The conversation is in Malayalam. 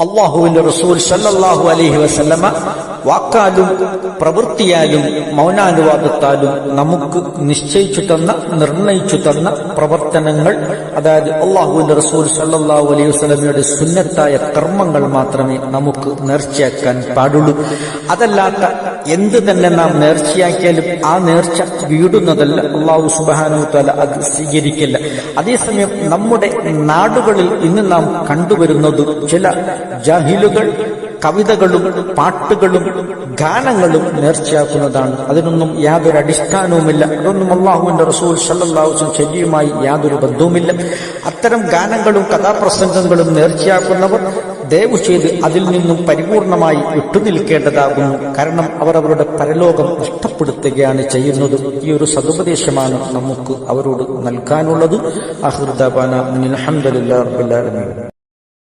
അള്ളാഹുവിന്റെ റസൂൽ സല്ലല്ലാഹു അലൈഹി വസല്ലമ വാക്കാലും പ്രവൃത്തിയാലും മൗനാനുവാദത്താലും നമുക്ക് നിശ്ചയിച്ചു തന്ന നിർണയിച്ചു തന്ന പ്രവർത്തനങ്ങൾ അതായത് അള്ളാഹുവിന്റെ റസൂൽ സല്ലല്ലാഹു അലൈഹി വസല്ലമയുടെ സുന്നത്തായ കർമ്മങ്ങൾ മാത്രമേ നമുക്ക് നേർച്ചയാക്കാൻ പാടുള്ളൂ. അതല്ലാത്ത എന്ത് തന്നെ നാം നേർച്ചയാക്കിയാലും ആ നേർച്ച വീടുന്നതല്ല. അള്ളാഹു സുബാനു തല അത് സ്വീകരിക്കില്ല. അതേസമയം നമ്മുടെ നാടുകളിൽ ഇന്ന് നാം കണ്ടുവരുന്നത് ചില ജാഹിലുകൾ കവിതകളും പാട്ടുകളും ഗാനങ്ങളും നേർച്ചയാക്കുന്നതാണ്. അതിനൊന്നും യാതൊരു അടിസ്ഥാനവുമില്ല. അതൊന്നും അള്ളാഹുവിന്റെ റസൂൽ സല്ലാഹുസും ശരിയുമായി യാതൊരു ബന്ധവുമില്ല. അത്തരം ഗാനങ്ങളും കഥാപ്രസംഗങ്ങളും നേർച്ചയാക്കുന്നവർ ദയവ് ചെയ്ത് അതിൽ നിന്നും പരിപൂർണമായി വിട്ടുനിൽക്കേണ്ടതാകുന്നു. കാരണം അവർ അവരുടെ പരലോകം നഷ്ടപ്പെടുത്തുകയാണ് ചെയ്യുന്നത്. ഈ ഒരു സതുപദേശമാണ് നമുക്ക് അവരോട് നൽകാനുള്ളത്. റബുല്ലാലമീൻ